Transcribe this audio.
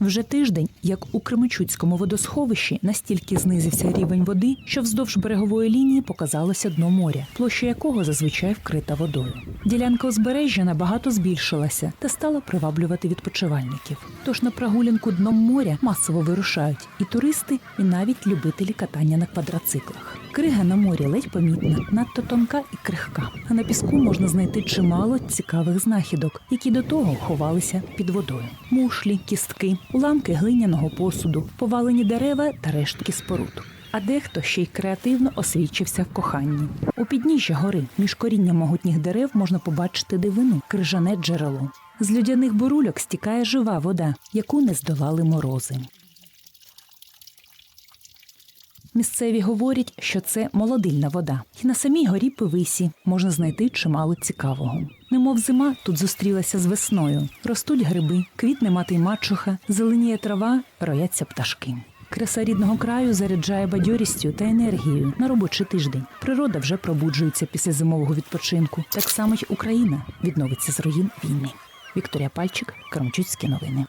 Вже тиждень, як у Кременчуцькому водосховищі, настільки знизився рівень води, що вздовж берегової лінії показалося дно моря, площа якого зазвичай вкрита водою. Ділянка узбережжя набагато збільшилася та стала приваблювати відпочивальників. Тож на прогулянку дном моря масово вирушають і туристи, і навіть любителі катання на квадроциклах. Крига на морі ледь помітна, надто тонка і крихка. А на піску можна знайти чимало цікавих знахідок, які до того ховалися під водою: мушлі, кістки, уламки глиняного посуду, повалені дерева та рештки споруд. А дехто ще й креативно освічився в коханні. У підніжжя гори між корінням могутніх дерев можна побачити дивину крижане джерело. З людяних бурульок стікає жива вода, яку не здолали морози. Місцеві говорять, що це молодильна вода, і на самій горі Пивисі можна знайти чимало цікавого. Немов зима тут зустрілася з весною. Ростуть гриби, квітне мати й мачуха, зеленіє трава, рояться пташки. Краса рідного краю заряджає бадьорістю та енергією на робочий тиждень. Природа вже пробуджується після зимового відпочинку. Так само й Україна відновиться з руїн війни. Вікторія Пальчик, Крамчуцькі новини.